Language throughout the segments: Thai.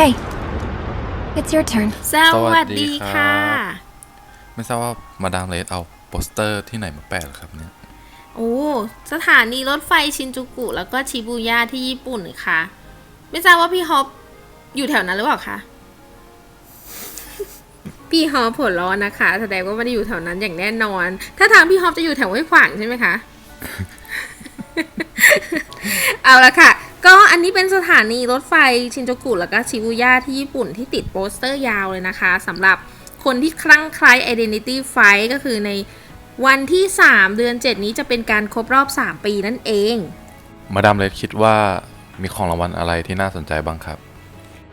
Hey, it's your turn. สวัสดีค่ะ ไม่ทราบว่ามาดามเลสเอาโปสเตอร์ที่ไหนมาแปะเหรอครับเนี่ย โอ้ สถานีรถไฟชินจูกุ แล้วก็ชิบูย่าที่ญี่ปุ่นค่ะ ไม่ทราบว่าพี่ฮอปอยู่แถวนั้นหรือเปล่าคะ พี่ฮอปผลร้อนนะคะ แสดงว่าไม่ได้อยู่แถวนั้นอย่างแน่นอน ถ้าทางพี่ฮอปจะอยู่แถวห้วยขวางใช่ไหมคะ เอาละค่ะก็ อันนี้เป็นสถานีรถไฟชินจูกุแล้วก็ชิบูย่าที่ญี่ปุ่นที่ติดโปสเตอร์ยาวเลยนะคะสำหรับคนที่คลั่งไคล้ Identity Fight ก็คือในวันที่ 3 เดือน 7 นี้จะเป็นการครบรอบ 3 ปีนั่นเอง มาดามเลสคิดว่ามีของรางวัลอะไรที่น่าสนใจบ้างครับ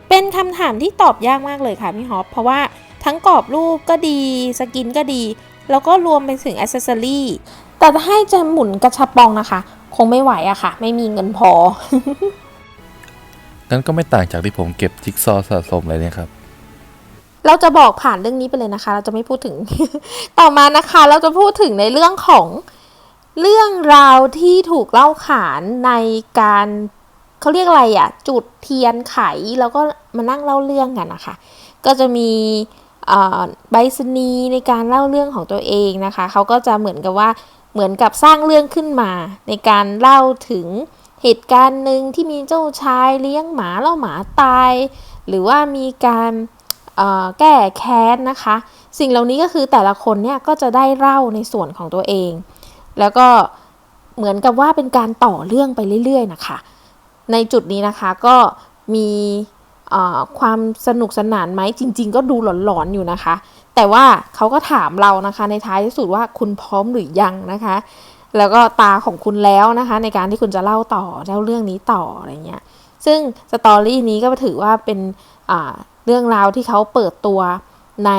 เป็นคำถามที่ตอบยากมากเลยค่ะพี่ฮอปเพราะว่าทั้งกรอบรูปก็ดีสกินก็ดี แล้วก็รวมไปถึงอ c เซสซอรี่แต่ถ้าให้จะหมุนกระชับปองนะคะ คงไม่ไหวอะค่ะ ไม่มีเงินพอ งั้นก็ไม่ต่างจากที่ผมเก็บจิ๊กซอว์สะสมเลยเนี่ยครับเราจะบอกผ่านเรื่องนี้ไปเลยนะคะ เราจะไม่พูดถึง ต่อมานะคะ เราจะพูดถึงในเรื่องของเรื่องราวที่ถูกเล่าขานในการเขาเรียกอะไรอะจุดเทียนไขแล้วก็มานั่งเล่าเรื่องกันนะคะ ก็จะมีใบสนีในการเล่าเรื่องของตัวเองนะคะ เขาก็จะเหมือนกับว่าเหมือนกับสร้างเรื่องขึ้นมา ในการเล่าถึง เหตุการณ์หนึ่งที่มีเจ้าชายเลี้ยงหมาแล้วหมาตาย หรือว่ามีการแก้แค้นนะคะ สิ่งเหล่านี้ก็คือแต่ละคนเนี่ยก็จะได้เล่าในส่วนของตัวเอง แล้วก็เหมือนกับว่าเป็นการต่อเรื่องไปเรื่อย ๆ นะคะ ในจุดนี้นะคะก็มีความสนุกสนานไหมจริง ๆ ก็ดูหลอนๆอยู่นะคะ แต่ว่าเขาก็ถามเรานะคะในท้ายที่สุดว่าคุณพร้อมหรือยังนะคะ แล้วก็ตาของคุณแล้วนะคะ ในการที่คุณจะเล่าต่อเล่าเรื่องนี้ต่ออะไรเงี้ยซึ่งสตอรี่นี้ก็ถือว่าเป็นเรื่องราวที่เขาเปิดตัวใน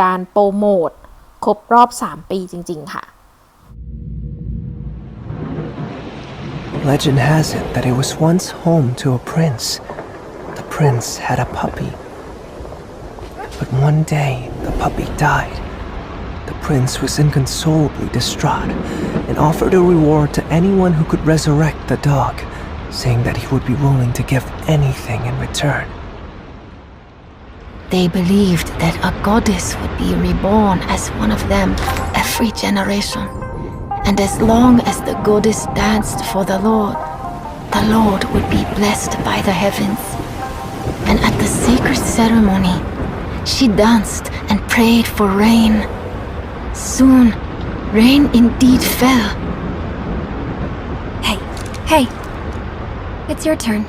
การโปรโมทครบรอบ 3 ปีจริง ๆ ค่ะ Legend has it that it was once home to a prince. The prince had a puppy. But one day, the puppy died. Prince was inconsolably distraught and offered a reward to anyone who could resurrect the dog, saying that he would be willing to give anything in return. They believed that a goddess would be reborn as one of them every generation. And as long as the goddess danced for the Lord, the Lord would be blessed by the heavens. And at the sacred ceremony, she danced and prayed for rain. Soon, rain indeed fell. Hey, hey, it's your turn.